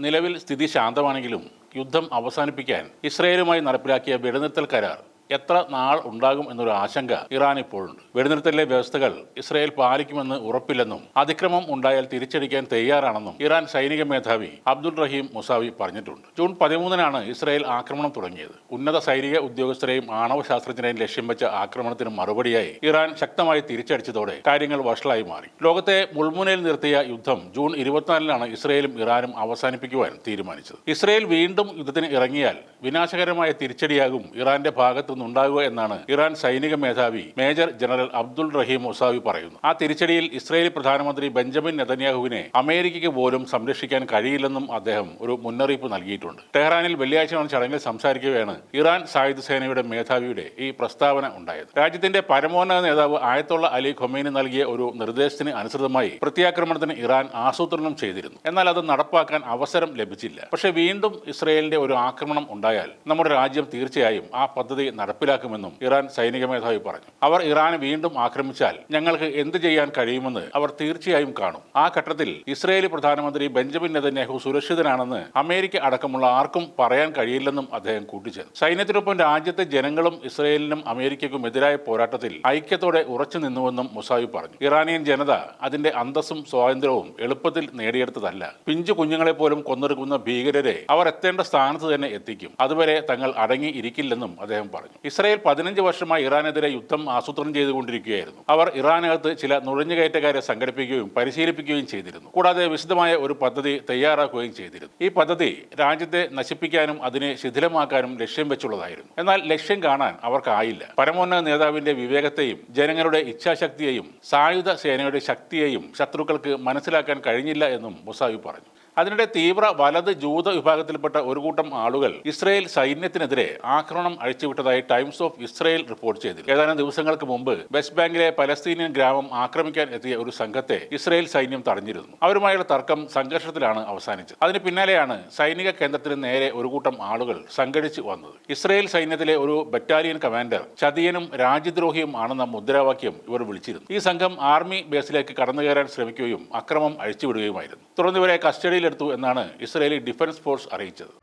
നിലവിൽ സ്ഥിതി ശാന്തമാണെങ്കിലും യുദ്ധം അവസാനിപ്പിക്കാൻ ഇസ്രയേലുമായി നടപ്പിലാക്കിയ വെടിനിർത്തൽ കരാർ എത്ര നാൾ ഉണ്ടാകും എന്നൊരു ആശങ്ക ഇറാൻ ഇപ്പോഴുണ്ട് വെടിനിർത്തലിലെ വ്യവസ്ഥകൾ ഇസ്രായേൽ പാലിക്കുമെന്ന് ഉറപ്പില്ലെന്നും അതിക്രമം ഉണ്ടായാൽ തിരിച്ചടിക്കാൻ തയ്യാറാണെന്നും ഇറാൻ സൈനിക മേധാവി അബ്ദുൾ റഹീം മുസാവി പറഞ്ഞിട്ടുണ്ട്. ജൂൺ പതിമൂന്നിനാണ് ഇസ്രായേൽ ആക്രമണം തുടങ്ങിയത്. ഉന്നത സൈനിക ഉദ്യോഗസ്ഥരെയും ആണവ ശാസ്ത്രജ്ഞരെയും ലക്ഷ്യം വെച്ച ആക്രമണത്തിന് മറുപടിയായി ഇറാൻ ശക്തമായി തിരിച്ചടിച്ചതോടെ കാര്യങ്ങൾ വഷളായി മാറി. ലോകത്തെ മുൾമുനയിൽ നിർത്തിയ യുദ്ധം ജൂൺ ഇരുപത്തിനാലിനാണ് ഇസ്രയേലും ഇറാനും അവസാനിപ്പിക്കുവാൻ തീരുമാനിച്ചത്. ഇസ്രയേൽ വീണ്ടും യുദ്ധത്തിന് ഇറങ്ങിയാൽ വിനാശകരമായ തിരിച്ചടിയാകും ഇറാന്റെ ഭാഗത്തു നിന്നുണ്ടാകുക എന്നാണ് ഇറാൻ സൈനിക മേധാവി major general Abdul Rahim Mousavi പറയുന്നു. ആ തിരിച്ചടിയിൽ ഇസ്രയേലി പ്രധാനമന്ത്രി ബെഞ്ചമിൻ നെതന്യാഹുവിനെ അമേരിക്കയ്ക്ക് പോലും സംരക്ഷിക്കാൻ കഴിയില്ലെന്നും അദ്ദേഹം ഒരു മുന്നറിയിപ്പ് നൽകിയിട്ടുണ്ട്. ടെഹ്റാനിൽ വെള്ളിയാഴ്ച നടന്ന ചടങ്ങിൽ സംസാരിക്കുകയാണ് ഇറാൻ സായുധ സേനയുടെ മേധാവിയുടെ ഈ പ്രസ്താവന ഉണ്ടായത്. രാജ്യത്തിന്റെ പരമോന്നത നേതാവ് ആയത്തുള്ള അലി ഖൊമൈനി നൽകിയ ഒരു നിർദ്ദേശത്തിന് അനുസൃതമായി പ്രത്യാക്രമണത്തിന് ഇറാൻ ആസൂത്രണം ചെയ്തിരുന്നു. എന്നാൽ അത് നടപ്പാക്കാൻ അവസരം ലഭിച്ചില്ല. പക്ഷേ വീണ്ടും ഇസ്രയേലിന്റെ ഒരു ആക്രമണം ഉണ്ടായാൽ നമ്മുടെ രാജ്യം തീർച്ചയായും ആ പദ്ധതി നടപ്പിലാക്കുമെന്നും ഇറാൻ സൈനിക മേധാവി പറഞ്ഞു. അവർ ഇറാനെ വീണ്ടും ആക്രമിച്ചാൽ ഞങ്ങൾക്ക് എന്ത് ചെയ്യാൻ കഴിയുമെന്ന് അവർ തീർച്ചയായും കാണും. ആ ഘട്ടത്തിൽ ഇസ്രയേലി പ്രധാനമന്ത്രി ബെഞ്ചമിൻ നെതന്യാഹു സുരക്ഷിതനാണെന്ന് അമേരിക്ക അടക്കമുള്ള ആർക്കും പറയാൻ കഴിയില്ലെന്നും അദ്ദേഹം കൂട്ടിച്ചേർത്തു. സൈന്യത്തിനൊപ്പം രാജ്യത്തെ ജനങ്ങളും ഇസ്രയേലിനും അമേരിക്കയ്ക്കും എതിരായ പോരാട്ടത്തിൽ ഐക്യത്തോടെ ഉറച്ചു നിന്നുവെന്നും മുസാവി പറഞ്ഞു. ഇറാനിയൻ ജനത അതിന്റെ അന്തസ്സും സ്വാതന്ത്ര്യവും എളുപ്പത്തിൽ നേടിയെടുത്തതല്ല. പിഞ്ചു കുഞ്ഞുങ്ങളെ പോലും കൊന്നെടുക്കുന്ന ഭീകരരെ അവർ എത്തേണ്ട സ്ഥാനത്ത് തന്നെ എത്തിക്കും. അതുവരെ തങ്ങൾ അടങ്ങിയിരിക്കില്ലെന്നും അദ്ദേഹം പറഞ്ഞു. ഇസ്രായേൽ പതിനഞ്ച് വർഷമായി ഇറാനെതിരെ യുദ്ധം ആസൂത്രണം ചെയ്തുകൊണ്ടിരിക്കുകയായിരുന്നു. അവർ ഇറാനകത്ത് ചില നുഴഞ്ഞുകയറ്റക്കാരെ സംഘടിപ്പിക്കുകയും പരിശീലിപ്പിക്കുകയും ചെയ്തിരുന്നു. കൂടാതെ വിശദമായ ഒരു പദ്ധതി തയ്യാറാക്കുകയും ചെയ്തിരുന്നു. ഈ പദ്ധതി രാജ്യത്തെ നശിപ്പിക്കാനും അതിനെ ശിഥിലമാക്കാനും ലക്ഷ്യം വെച്ചുള്ളതായിരുന്നു. എന്നാൽ ലക്ഷ്യം കാണാൻ അവർക്കായില്ല. പരമോന്നത നേതാവിന്റെ വിവേകത്തെയും ജനങ്ങളുടെ ഇച്ഛാശക്തിയെയും സായുധ സേനയുടെ ശക്തിയെയും ശത്രുക്കൾക്ക് മനസ്സിലാക്കാൻ കഴിഞ്ഞില്ല എന്നും മുസാവി പറഞ്ഞു. അതിനിടെ തീവ്ര വലത് ജൂത വിഭാഗത്തിൽപ്പെട്ട ഒരു കൂട്ടം ആളുകൾ ഇസ്രയേൽ സൈന്യത്തിനെതിരെ ആക്രമണം അഴിച്ചുവിട്ടതായി ടൈംസ് ഓഫ് ഇസ്രയേൽ റിപ്പോർട്ട് ചെയ്തു ഏതാനും ദിവസങ്ങൾക്ക് മുമ്പ് വെസ്റ്റ് ബാങ്കിലെ പലസ്തീനിയൻ ഗ്രാമം ആക്രമിക്കാൻ എത്തിയ ഒരു സംഘത്തെ ഇസ്രയേൽ സൈന്യം തടഞ്ഞിരുന്നു. അവരുമായുള്ള തർക്കം സംഘർഷത്തിലാണ് അവസാനിച്ചത്. അതിന് പിന്നാലെയാണ് സൈനിക കേന്ദ്രത്തിന് നേരെ ഒരു കൂട്ടം ആളുകൾ സംഘടിച്ചു വന്നത്. ഇസ്രയേൽ സൈന്യത്തിലെ ഒരു ബറ്റാലിയൻ കമാൻഡർ ചതിയനും രാജ്യദ്രോഹിയും ആണെന്ന മുദ്രാവാക്യം ഇവർ വിളിച്ചിരുന്നു. ഈ സംഘം ആർമി ബേസിലേക്ക് കടന്നുകയറാൻ ശ്രമിക്കുകയും അക്രമം അഴിച്ചുവിടുകയുമായിരുന്നു. തുടർന്ന് ഇവരെ കസ്റ്റഡിയിലെടുത്തു എന്നാണ് ഇസ്രയേലി ഡിഫൻസ് ഫോഴ്സ് അറിയിച്ചത്.